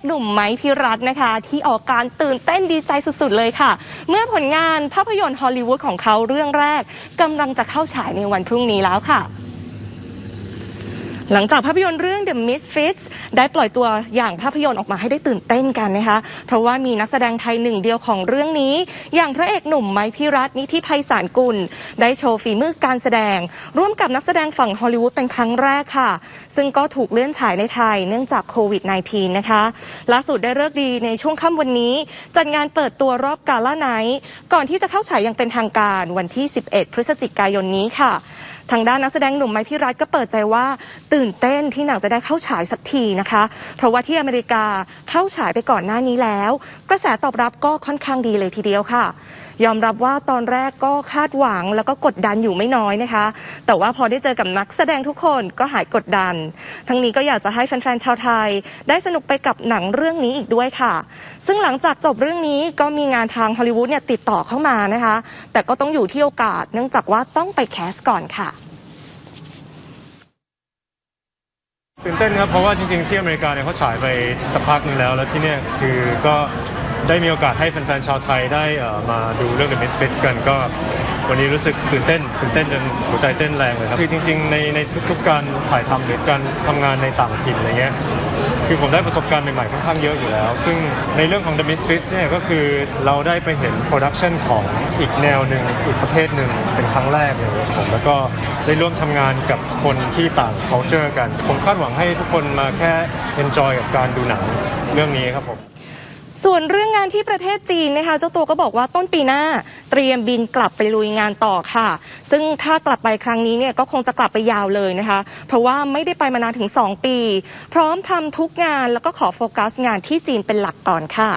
อกหนุ่มไม้พิรัตน์นะคะ ที่ออกการตื่นเต้นดีใจสุดๆเลยค่ะ เมื่อผลงานภาพยนตร์ฮอลลีวูดของเขาเรื่องแรกกำลังจะเข้าฉายในวันพรุ่งนี้แล้วค่ะ หลังจากภาพยนตร์เรื่อง The Misfits ได้ปล่อยตัวอย่างภาพยนตร์ออกมาให้ได้ตื่นเต้นกันนะคะ เพราะว่ามีนักแสดงไทยหนึ่งเดียวของเรื่องนี้ อย่างพระเอกหนุ่มไม้พิรัตน์นิธิภัยสารกุล ได้โชว์ฝีมือการแสดง ร่วมกับนักแสดงฝั่งฮอลลีวูดเป็นครั้งแรกค่ะ ซึ่งก็ถูกเลื่อนฉายในไทยเนื่องจากโควิด -19 นะคะล่าสุดได้เลิกดีในช่วงค่ำวันนี้ จัดงานเปิดตัวรอบกาล่าไนท์ก่อนที่จะเข้าฉายอย่างเป็นทางการวันที่ 11 พฤศจิกายนนี้ค่ะ ทางด้านนักแสดงหนุ่มไมพี่รัตก็เปิดใจว่าตื่นเต้นที่หนังจะได้เข้าฉายสักทีนะคะ เพราะว่าที่อเมริกาเข้าฉายไปก่อนหน้านี้แล้ว กระแสตอบรับก็ค่อนข้างดีเลยทีเดียวค่ะ ยอมรับว่าตอนแรกก็คาดหวังแล้วก็กดดันอยู่ไม่น้อยนะคะ แต่ว่าพอได้เจอกับนักแสดงทุกคนก็หายกดดัน ทั้งนี้ก็อยากจะให้แฟนๆชาวไทย ได้สนุกไปกับหนังเรื่องนี้อีกด้วยค่ะ ซึ่งหลังจากจบเรื่องนี้ก็มีงานทางฮอลลีวูดเนี่ยติดต่อเข้ามานะคะ แต่ก็ต้องอยู่ที่โอกาส เนื่องจากว่าต้องไปแคสก่อนค่ะตื่นเต้นครับเพราะว่าจริงๆที่อเมริกาเนี่ยเขาฉายไปสักพักหนึงแล้ว แล้วที่เนี่ยคือก็ ได้มีโอกาสให้แฟนๆชาวไทยได้มาดูเรื่อง The Misfits กันก็วันนี้รู้สึกตื่นเต้นตื่นเต้นจนหัวใจเต้นแรงเลยครับคือจริง ๆ ในในทุกๆการถ่ายทำหรือการทำงานในต่างถิ่นอะไรเงี้ยคือผมได้ประสบการณ์ใหม่ๆค่อนข้างเยอะอยู่แล้ว ซึ่งในเรื่องของ The Misfits เนี่ยก็คือเราได้ไปเห็นโปรดักชันของอีกแนวหนึ่งอีกประเภทหนึ่งเป็นครั้งแรกเลยผมแล้วก็ได้ร่วมทำงานกับคนที่ต่าง culture กัน ผมคาดหวังให้ทุกคนมาแค่ enjoy กับการดูหนังเรื่องนี้ครับผม ส่วนเรื่องงานที่ประเทศจีนนะคะเจ้าตัวก็บอกว่าต้นปีหน้าเตรียมบินกลับไปลุยงานต่อค่ะ ซึ่งถ้ากลับไปครั้งนี้เนี่ยก็คงจะกลับไปยาวเลยนะคะ เพราะว่าไม่ได้ไปมานานถึง 2 ปี พร้อมทำทุกงานแล้วก็ขอโฟกัสงานที่จีนเป็นหลักก่อนค่ะ